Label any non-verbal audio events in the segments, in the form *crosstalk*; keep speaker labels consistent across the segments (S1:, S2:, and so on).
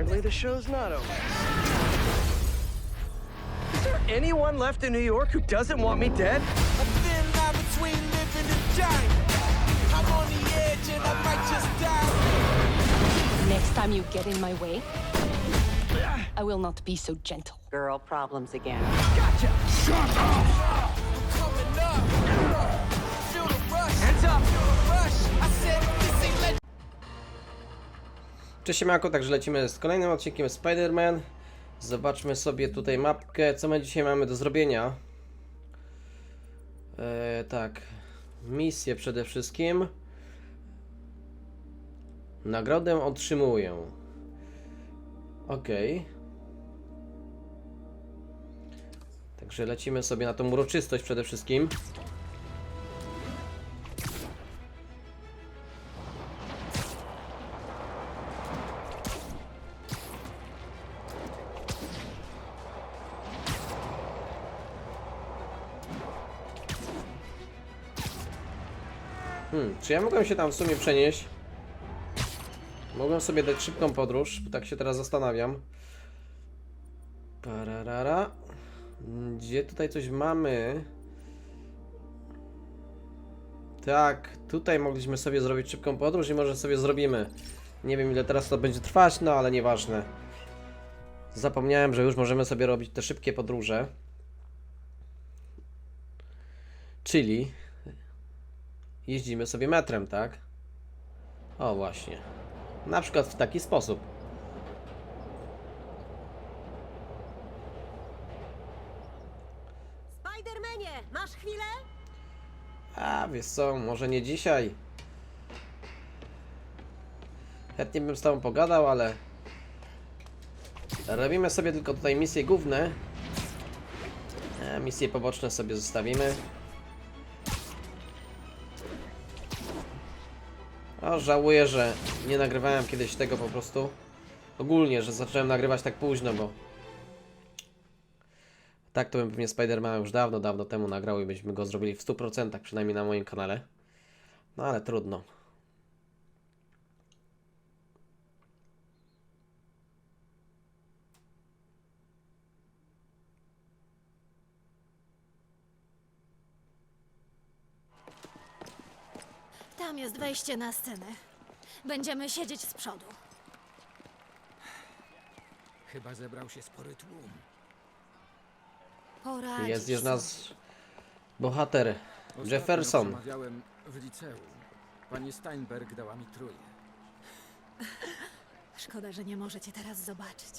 S1: Apparently the show's not over. Is there anyone left in New York who doesn't want me dead?
S2: A thin line between living and dying. I'm on the edge and I might just die.
S3: Next time you get in my way, I will not be so gentle.
S4: Girl problems again.
S1: Gotcha!
S2: I'm coming up. Feel the rush.
S1: Hands up!
S5: Cześć siemanko, także lecimy z kolejnym odcinkiem Spider-Man. Zobaczmy sobie tutaj mapkę, co my dzisiaj mamy do zrobienia. Eee, tak, misję przede wszystkim. Nagrodę otrzymuję. Okej. Także lecimy sobie na tą uroczystość przede wszystkim. Hmm, czy ja mogłem się tam w sumie przenieść? Mogłem sobie dać szybką podróż, tak się teraz zastanawiam. Pararara. Gdzie tutaj coś mamy? Tak, tutaj mogliśmy sobie zrobić szybką podróż i może sobie zrobimy. Nie wiem ile teraz to będzie trwać, no ale nieważne. Zapomniałem, że już możemy sobie robić te szybkie podróże. Czyli jeździmy sobie metrem, tak? O właśnie. Na przykład w taki sposób.
S4: Spidermanie, masz chwilę?
S5: A, wiesz co, może nie dzisiaj. Chętnie bym z tobą pogadał, ale... Robimy sobie tylko tutaj misje główne. A misje poboczne sobie zostawimy. O, żałuję, że nie nagrywałem kiedyś tego po prostu. Ogólnie, że zacząłem nagrywać tak późno, bo... Tak to bym pewnie Spidermana już dawno, dawno temu nagrał i byśmy go zrobili w 100%, przynajmniej na moim kanale. No ale trudno.
S6: Tam jest wejście na scenę. Będziemy siedzieć z przodu.
S7: Chyba zebrał się spory tłum.
S6: Poradzisz
S5: Jest już nasz bohater
S7: Ostatnio
S5: Jefferson.
S7: przemawiałem w liceum. Pani Steinberg dała mi trójkę. *laughs*
S6: Szkoda, że nie możecie teraz zobaczyć.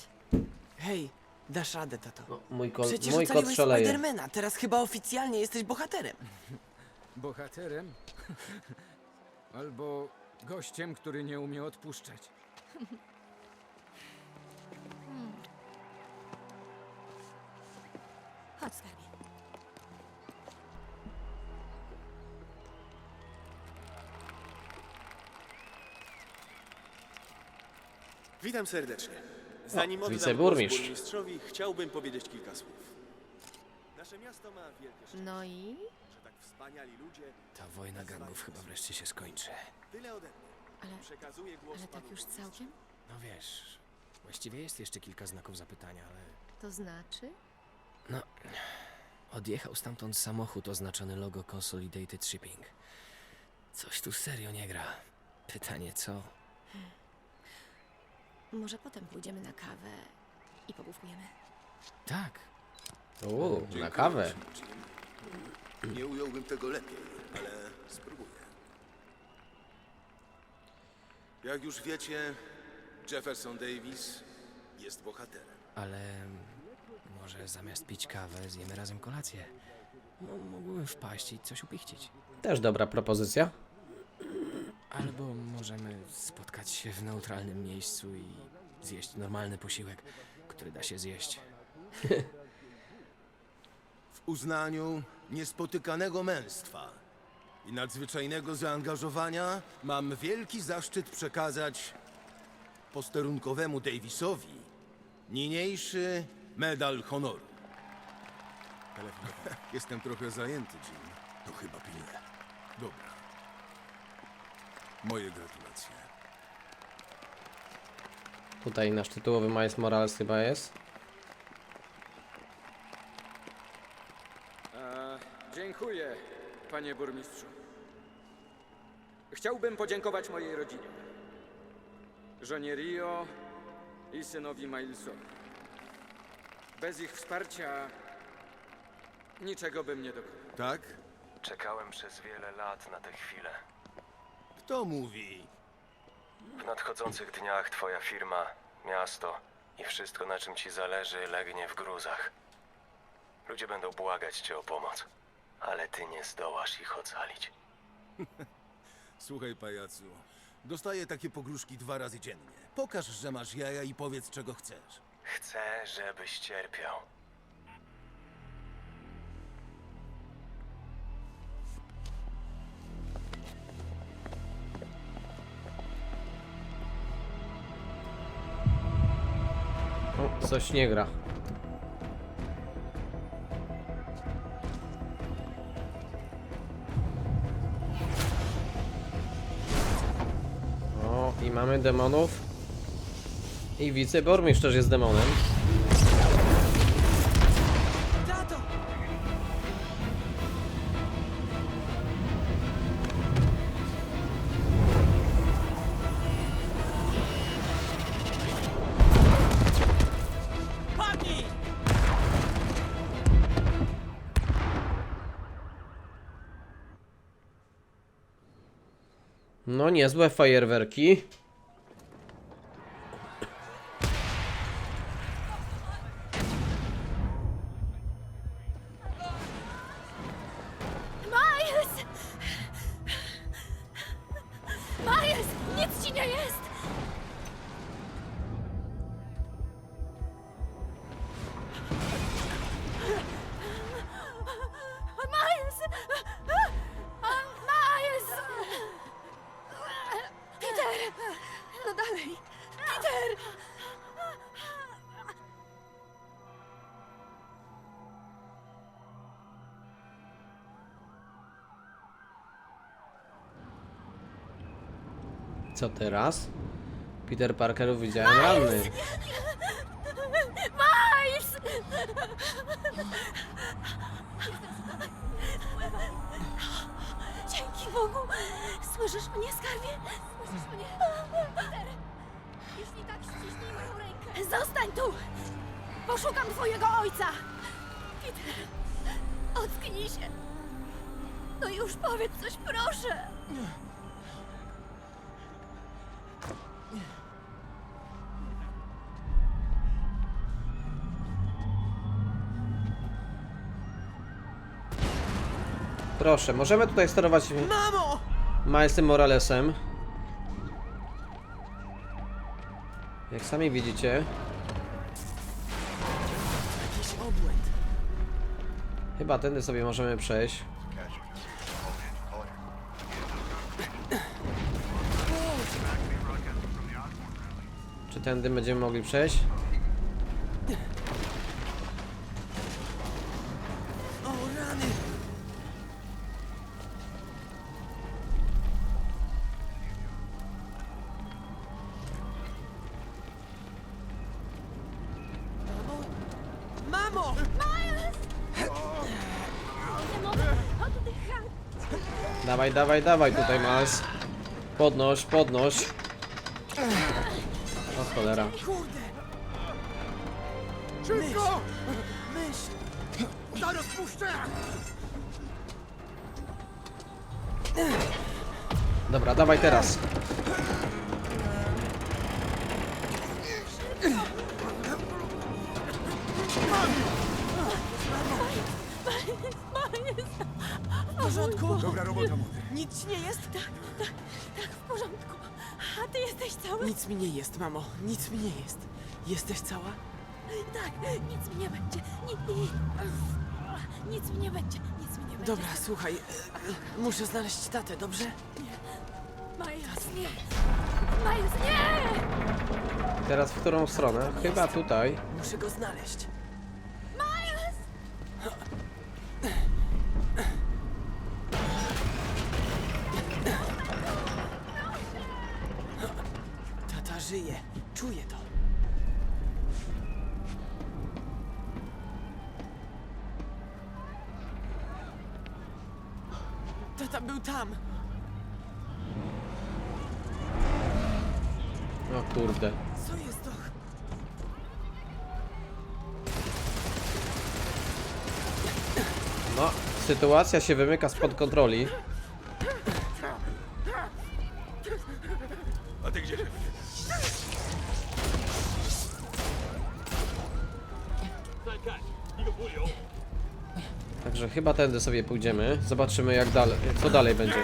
S8: Hej, dasz radę, tato.
S5: No, mój, ko-
S8: Przecież
S5: mój kot
S8: ocaliłeś
S5: szaleje.
S8: Spidermana, teraz chyba oficjalnie jesteś bohaterem.
S7: Bohaterem? *laughs* Albo gościem, który nie umie odpuszczać.
S6: Chodź, skarbie.
S9: Witam serdecznie. Zanim
S5: O,
S9: oddam
S5: wiceburmistrz.
S9: głos burmistrzowi, chciałbym powiedzieć kilka słów. Nasze miasto ma wielkie szczęście,
S6: No i?
S9: Tak wspaniali ludzie
S8: Ta wojna gangów chyba wreszcie się skończy.
S9: tyle ode mnie.
S6: Ale,
S9: Przekazuję głos
S6: ale
S9: panu
S6: tak już całkiem?
S8: No wiesz, właściwie jest jeszcze kilka znaków zapytania, ale...
S6: To znaczy?
S8: No, odjechał stamtąd samochód oznaczony logo Consolidated Shipping. Coś tu serio nie gra. Pytanie co?
S6: Może potem pójdziemy na kawę i pobówkujemy.
S8: Tak,
S5: Uuu, na kawę.
S9: Nie ująłbym tego lepiej, ale spróbuję. Jak już wiecie, Jefferson Davis jest bohaterem.
S8: ale może zamiast pić kawę zjemy razem kolację. No, mógłbym wpaść i coś upichcić.
S5: Też dobra propozycja.
S8: Albo możemy spotkać się w neutralnym miejscu i zjeść normalny posiłek, który da się zjeść.
S9: W uznaniu niespotykanego męstwa i nadzwyczajnego zaangażowania mam wielki zaszczyt przekazać posterunkowemu Davisowi niniejszy medal honoru. *laughs* Jestem trochę zajęty, Jim. To chyba pilne. Dobra. Moje gratulacje.
S5: Tutaj nasz tytułowy Miles Morales chyba jest.
S7: E, dziękuję, panie burmistrzu. Chciałbym podziękować mojej rodzinie. Żonie Rio i synowi Milesowi. Bez ich wsparcia niczego bym nie dokonał.
S9: Tak?
S10: Czekałem przez wiele lat na tę chwilę.
S9: Kto mówi?
S10: W nadchodzących dniach twoja firma, miasto i wszystko na czym ci zależy legnie w gruzach. Ludzie będą błagać cię o pomoc, ale ty nie zdołasz ich ocalić. *laughs*
S9: Słuchaj, pajacu. Dostaję takie pogróżki dwa razy dziennie. Pokaż, że masz jaja i powiedz, czego chcesz.
S10: Chcę, żebyś cierpiał.
S5: O, coś nie gra. Mamy demonów. I wiceburmistrz też jest demonem. No niezłe fajerwerki. Co teraz? Peter Parker widziałem ranny.
S6: Miles! Dzięki Bogu! Słyszysz mnie, skarbie? Słyszysz mnie? Peter! Jeśli tak, ściśnij moją rękę. Zostań tu! Poszukam twojego ojca! Peter! Ocknij się! No już powiedz coś, proszę!
S5: Proszę, możemy tutaj sterować
S11: Mamo!
S5: Milesem Moralesem. Jak sami widzicie. Chyba tędy sobie możemy przejść. Czy tędy będziemy mogli przejść? Dawaj, dawaj, dawaj tutaj Miles. Podnoś, podnoś. O cholera.
S11: Szybko! Myśl! Zaraz puszczę!
S5: Dobra, dawaj teraz.
S11: W porządku? Dobra robota, młody. Nic ci nie jest?
S6: Tak, tak, w porządku. A ty jesteś cały?
S11: Nic mi nie jest, mamo. Nic mi nie jest. Jesteś cała?
S6: Tak, nic mi nie będzie. Nic, nic, nic mi nie będzie. Nic mi nie będzie.
S11: Dobra, słuchaj. e, Muszę znaleźć tatę, dobrze?
S6: Miles, nie! Miles, nie!
S5: Teraz w którą stronę? Chyba tutaj.
S11: Muszę go znaleźć. żyje. Czuję to. Tata był tam.
S5: O kurde.
S11: Co jest to?
S5: No, sytuacja się wymyka spod kontroli. Chyba tędy sobie pójdziemy. Zobaczymy jak dalej, co dalej będzie.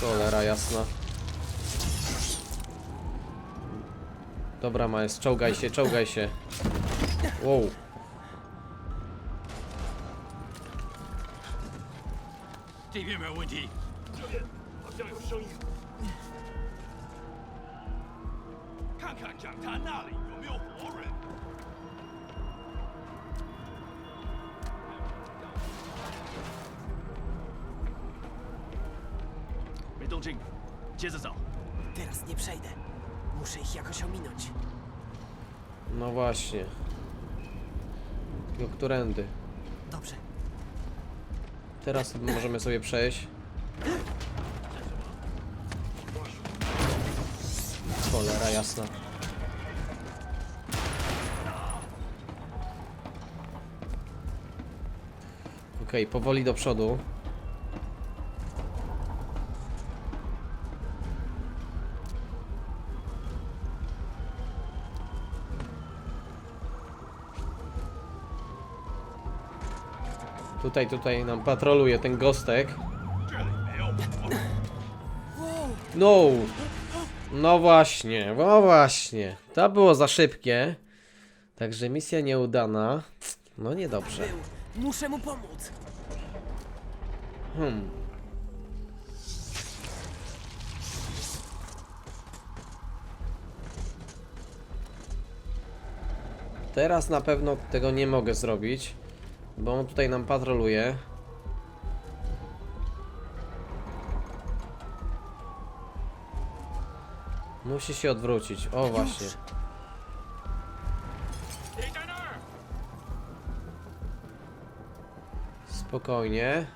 S5: Cholera jasna. Dobra, Majs, czołgaj się, czołgaj się. Wow.
S11: Teraz nie przejdę. Muszę ich jakoś ominąć.
S5: No właśnie. Tylko którędy?
S11: Dobrze.
S5: Teraz możemy sobie przejść. Cholera jasna. Okej, powoli do przodu. Tutaj, tutaj nam patroluje ten gostek. No! No właśnie, no właśnie. To było za szybkie. Także misja nieudana. No niedobrze.
S11: Muszę mu pomóc.
S5: Hmm. Teraz na pewno tego nie mogę zrobić, bo on tutaj nam patroluje. Musi się odwrócić. O właśnie. Spokojnie.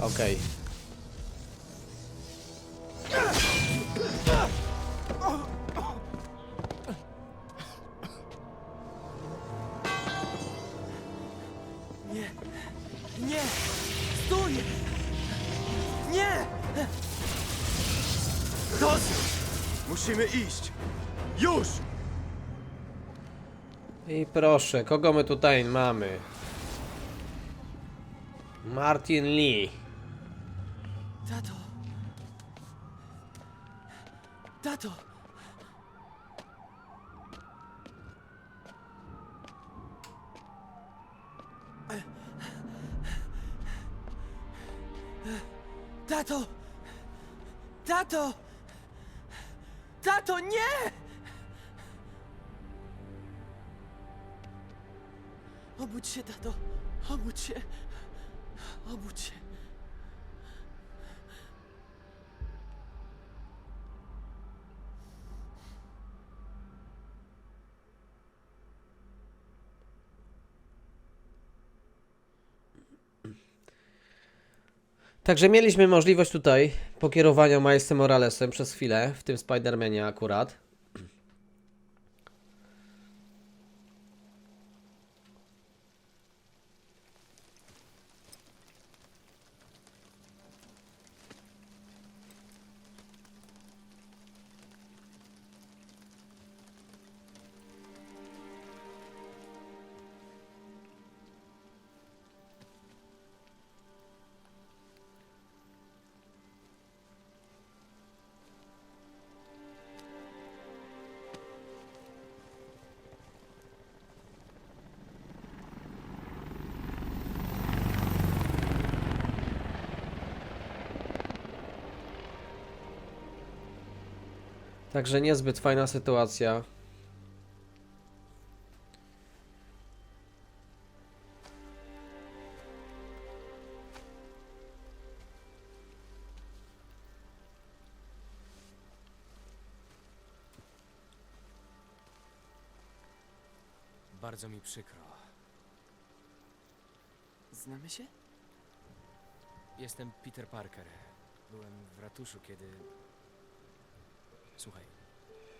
S5: Okej.
S11: Nie!
S2: Iść! Już!
S5: I proszę, kogo my tutaj mamy? Martin Lee.
S11: Tato! Tato! Tato! Tato! Tato, nie! Obudź się, tato! Obudź się! Obudź się!
S5: Także mieliśmy możliwość tutaj pokierowania Milesem Moralesem przez chwilę, w tym Spider-Manie akurat. Także niezbyt fajna sytuacja.
S8: Bardzo mi przykro.
S11: Znamy się?
S8: Jestem Peter Parker. Byłem w ratuszu, kiedy. Słuchaj,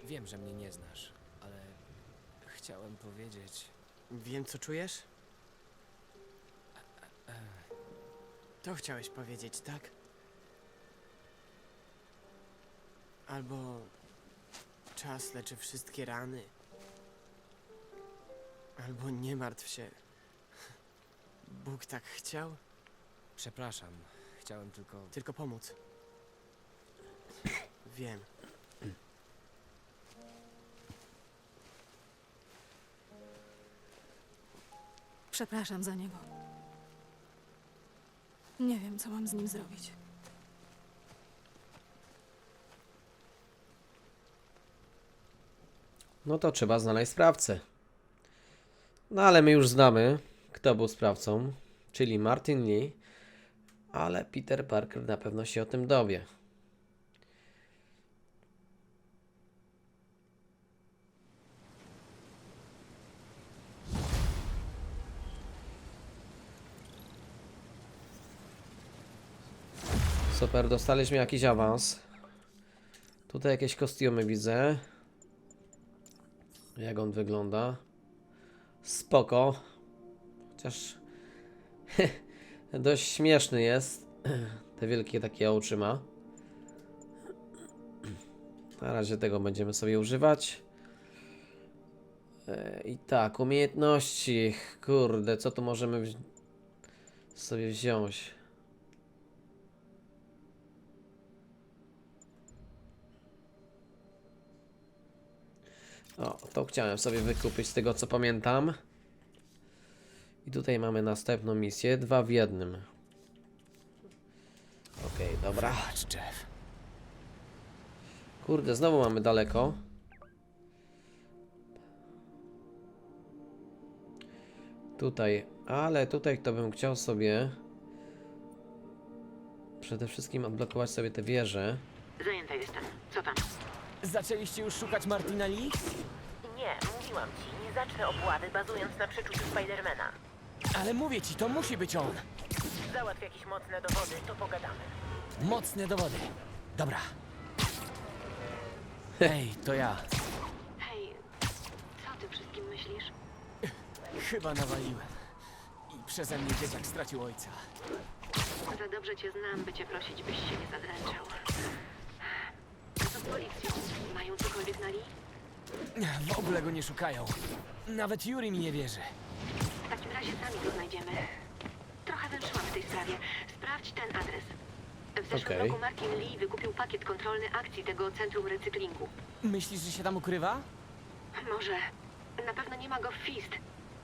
S8: wiem, że mnie nie znasz, ale chciałem powiedzieć.
S11: Wiem, co czujesz? To chciałeś powiedzieć, tak? Albo czas leczy wszystkie rany. Albo nie martw się. Bóg tak chciał,
S8: Przepraszam, chciałem tylko.
S11: tylko pomóc. Wiem.
S12: Przepraszam za niego. Nie wiem, co mam z nim zrobić.
S5: No to trzeba znaleźć sprawcę. No ale my już znamy, kto był sprawcą, czyli Martin Lee, ale Peter Parker na pewno się o tym dowie. Super, dostaliśmy jakiś awans. Tutaj jakieś kostiumy widzę. Jak on wygląda? Spoko. Chociaż *laughs* dość śmieszny jest. *clears throat* Te wielkie takie oczy ma. Na razie tego będziemy sobie używać. E, I tak, umiejętności. Kurde, co tu możemy sobie wziąć? O, to chciałem sobie wykupić z tego co pamiętam. I tutaj mamy następną misję, dwa w jednym. Okej, dobra.
S8: Patrz, Jeff.
S5: Kurde, znowu mamy daleko. Tutaj, ale tutaj to bym chciał sobie przede wszystkim odblokować sobie te wieże.
S13: Zajęta jestem. Co tam?
S8: Zaczęliście już szukać Martina Lee?
S13: Nie, mówiłam ci, nie zacznę obłady bazując na przeczuciu Spidermana.
S8: Ale mówię ci, to musi być on.
S13: Załatw jakieś mocne dowody, to pogadamy.
S8: Mocne dowody. Dobra. Hej, to ja.
S12: Hej, co ty wszystkim myślisz?
S8: Chyba nawaliłem. I przeze mnie dzieciak stracił ojca.
S12: Za dobrze cię znam, by cię prosić, byś się nie zadręczał. Co z policją? Mają cokolwiek na Lee?
S8: W ogóle go nie szukają. Nawet Yuri mi nie wierzy.
S12: W takim razie sami go znajdziemy. Trochę węszyłam w tej sprawie. Sprawdź ten adres. W zeszłym
S5: Okej.
S12: roku Martin Lee wykupił pakiet kontrolny akcji tego centrum recyklingu.
S8: Myślisz, że się tam ukrywa?
S12: Może. Na pewno nie ma go w Fist.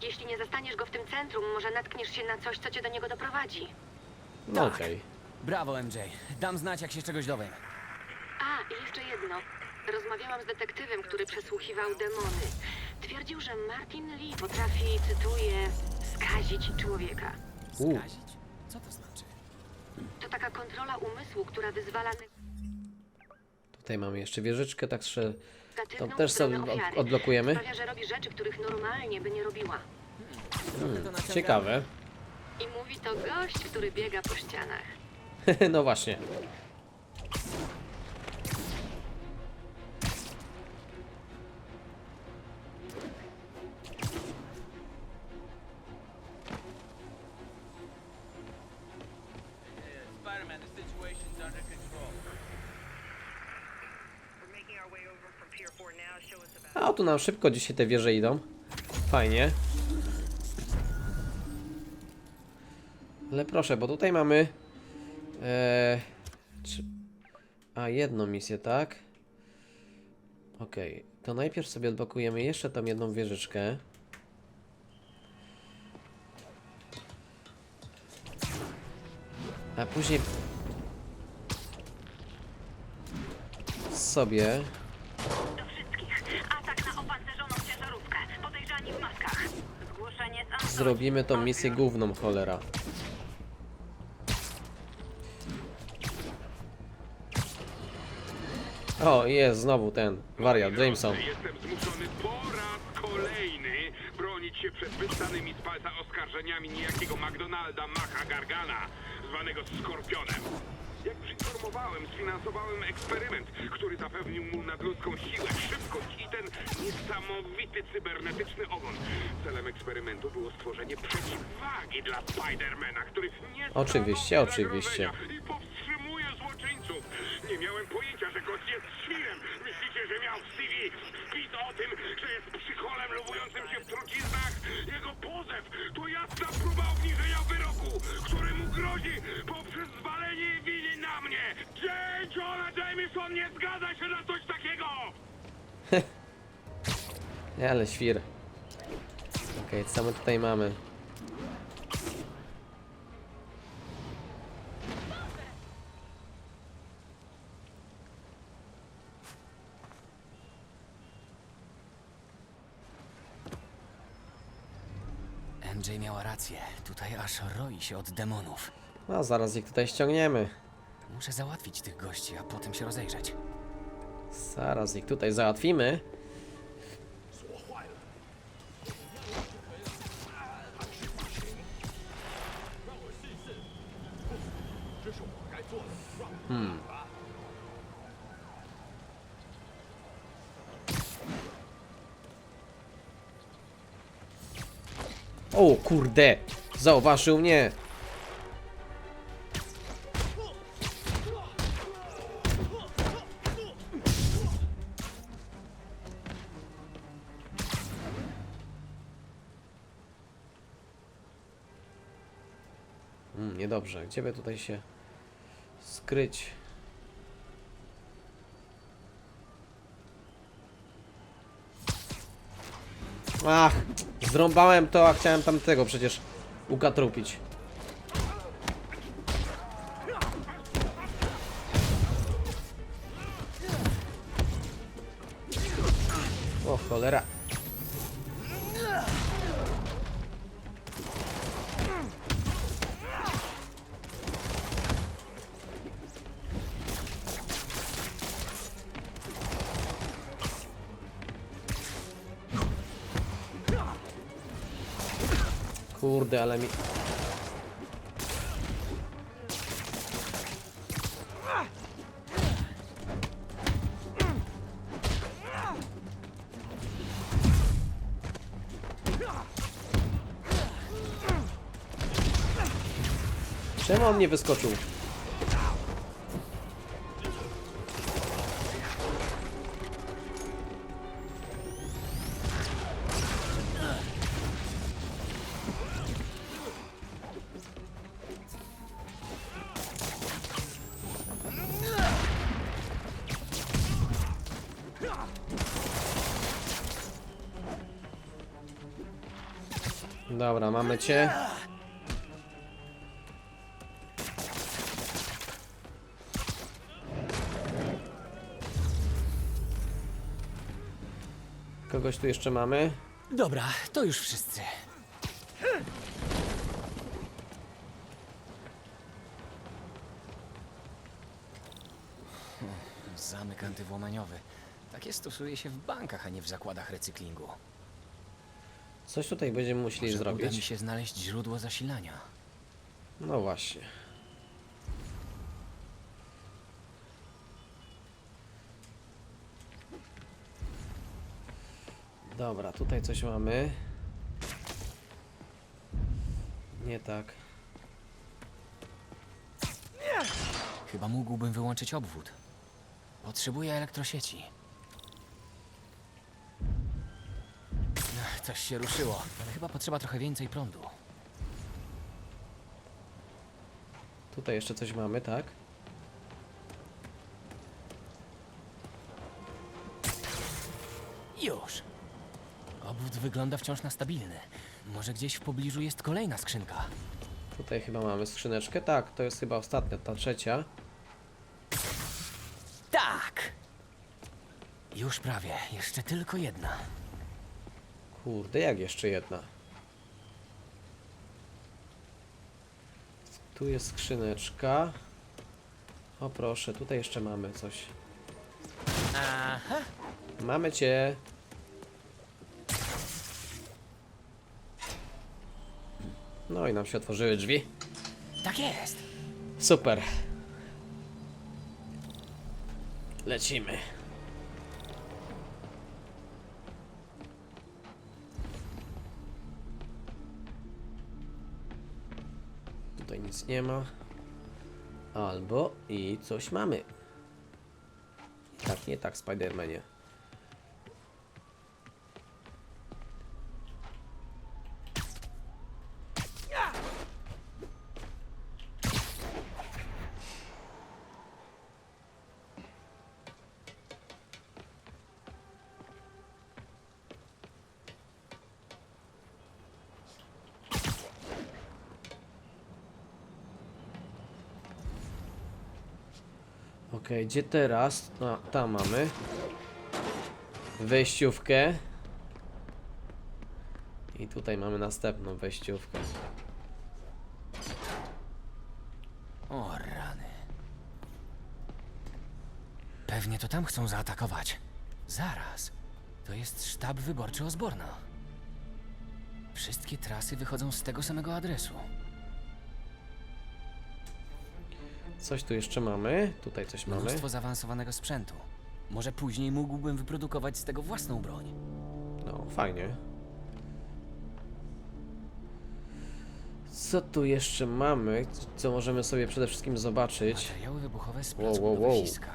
S12: Jeśli nie zastaniesz go w tym centrum, może natkniesz się na coś, co cię do niego doprowadzi.
S5: No
S8: Tak.
S5: okej.
S8: Brawo, MJ. Dam znać, jak się czegoś dowiem.
S12: A, i jeszcze jedno. Rozmawiałam z detektywem, który przesłuchiwał demony. Twierdził, że Martin Lee potrafi, cytuję, skazić człowieka.
S5: U.
S8: Skazić? Co to znaczy?
S12: To taka kontrola umysłu, która wyzwala
S5: Tutaj mamy jeszcze wieżyczkę, także
S12: negatywną
S5: to też sobie
S12: stronę
S5: od-
S12: ofiary.
S5: odblokujemy.
S12: Sprawia, że robi rzeczy, których normalnie by nie robiła.
S8: Trochę to naciągane.
S5: Ciekawe.
S12: I mówi to gość, który biega po ścianach. *laughs*
S5: no właśnie. Tu nam szybko dzisiaj te wieże idą. Fajnie. Ale proszę, bo tutaj mamy... E, trzy- a, jedną misję, tak? Okej, to najpierw sobie odblokujemy jeszcze tą jedną wieżyczkę. A później... Sobie... Zrobimy tą misję główną, cholera. O, jest znowu ten wariat, Jameson.
S14: Jestem zmuszony po raz kolejny bronić się przed wystanymi z palca oskarżeniami niejakiego McDonalda Macha Gargana, zwanego Skorpionem. Jak przyinformowałem, sfinansowałem eksperyment, który zapewnił mu nadludzką siłę, szybkość i ten niesamowity cybernetyczny ogon. Celem eksperymentu było stworzenie przeciwwagi dla Spidermana, który nie
S5: Oczywiście,
S14: stanowi
S5: oczywiście.
S14: zagrożenia i powstrzymuje Nie miałem pojęcia, że gość jest świrem. Myślicie, że miał CV wpis o tym, że jest psycholem lubującym się w truciznach? Jego pozew to jasna próba obniżenia wyroku, który mu grozi poprzez zwalenie winy na mnie. J. Jonah Jameson nie zgadza się na coś takiego! *laughs*
S5: Ale świr. Okej, co my tutaj mamy?
S8: MJ miała rację. Tutaj aż roi się od demonów.
S5: No, zaraz ich tutaj ściągniemy.
S8: Muszę załatwić tych gości, a potem się rozejrzeć.
S5: Zaraz ich tutaj załatwimy. O kurde! Zauważył mnie! Mm, niedobrze. Gdzie by tutaj się skryć? Ach, zrąbałem to, a chciałem tamtego przecież ukatrupić. O cholera. Kurde, ale mi... Czemu on nie wyskoczył? Dobra, mamy cię. Kogoś tu jeszcze mamy?
S8: Dobra, to już wszyscy. Zamek antywłamaniowy. Takie stosuje się w bankach, a nie w zakładach recyklingu.
S5: Coś tutaj będziemy musieli
S8: Może uda mi
S5: zrobić.
S8: się znaleźć źródło zasilania.
S5: No właśnie. Dobra, tutaj coś mamy. Nie tak.
S8: Chyba mógłbym wyłączyć obwód. Potrzebuję elektrosieci. Coś się ruszyło. Chyba potrzeba trochę więcej prądu.
S5: Tutaj jeszcze coś mamy, tak?
S8: Już. Obwód wygląda wciąż na stabilny. Może gdzieś w pobliżu jest kolejna skrzynka.
S5: Tutaj chyba mamy skrzyneczkę. Tak, to jest chyba ostatnia, ta trzecia.
S8: Tak! Już prawie. Jeszcze tylko jedna.
S5: Kurde, jak jeszcze jedna? Tu jest skrzyneczka. O proszę, tutaj jeszcze mamy coś.
S8: Aha!
S5: Mamy cię. No i nam się otworzyły drzwi.
S8: Tak jest.
S5: Super. Lecimy. Nic nie ma. Albo i coś mamy. Tak, nie tak, Spidermanie. Okej, gdzie teraz? No, tam mamy. Wejściówkę. I tutaj mamy następną wejściówkę.
S8: O rany. Pewnie to tam chcą zaatakować. Zaraz. To jest sztab wyborczy Osborna. Wszystkie trasy wychodzą z tego samego adresu.
S5: Coś tu jeszcze mamy. Tutaj coś mamy.
S8: Mnóstwo zaawansowanego sprzętu. Może później mógłbym wyprodukować z tego własną broń.
S5: No, fajnie. Co tu jeszcze mamy? Co możemy sobie przede wszystkim zobaczyć?
S8: Materiały wybuchowe z
S5: Wow,
S8: placu
S5: wow, wow.
S8: budowlańska.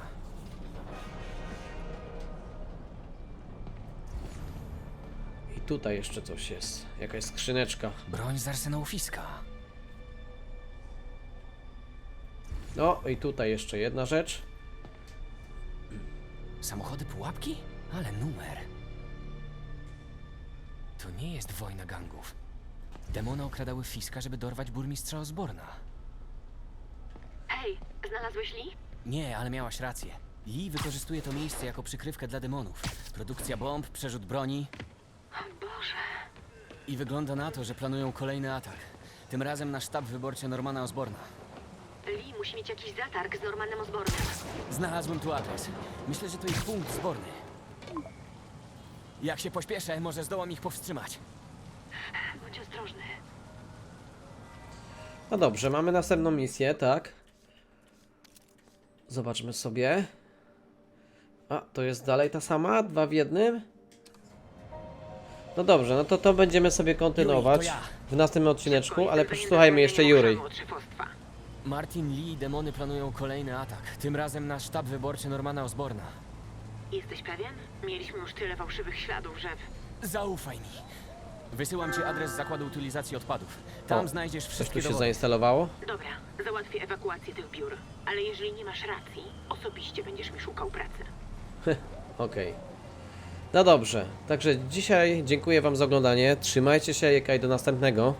S5: I tutaj jeszcze coś jest. Jakaś skrzyneczka.
S8: Broń z arsenału Fiska.
S5: No i tutaj jeszcze jedna rzecz.
S8: Samochody pułapki? Ale numer. To nie jest wojna gangów. Demony okradały Fiska, żeby dorwać burmistrza Osborna.
S15: Hej, znalazłeś Lee?
S8: Nie, ale miałaś rację. Lee wykorzystuje to miejsce jako przykrywkę dla demonów. Produkcja bomb, przerzut broni.
S15: Boże.
S8: I wygląda na to, że planują kolejny atak. Tym razem na sztab wyborczy Normana Osborna.
S15: Lee musi mieć jakiś zatarg z Normanem Osbornem.
S8: Znalazłem tu adres. Myślę, że to ich punkt zborny. Jak się pośpieszę, może zdołam ich powstrzymać.
S15: Bądź ostrożny.
S5: No dobrze, mamy następną misję, tak? Zobaczmy sobie. A, to jest dalej ta sama? Dwa w jednym? No dobrze, no to to będziemy sobie kontynuować
S8: to
S5: w następnym odcineczku, ale posłuchajmy jeszcze Jury.
S8: Martin Lee i demony planują kolejny atak. Tym razem na sztab wyborczy Normana Osborna.
S15: Jesteś pewien? Mieliśmy już tyle fałszywych śladów, że...
S8: Zaufaj mi. Wysyłam ci adres zakładu utylizacji odpadów. Tam
S5: O,
S8: znajdziesz
S5: Coś
S8: wszystkie
S5: tu się
S8: dowody.
S5: zainstalowało?
S15: Dobra, załatwię ewakuację tych biur. Ale jeżeli nie masz racji, osobiście będziesz mi szukał pracy.
S5: Okej. No dobrze, także dzisiaj dziękuję wam za oglądanie. Trzymajcie się, jekaj do następnego.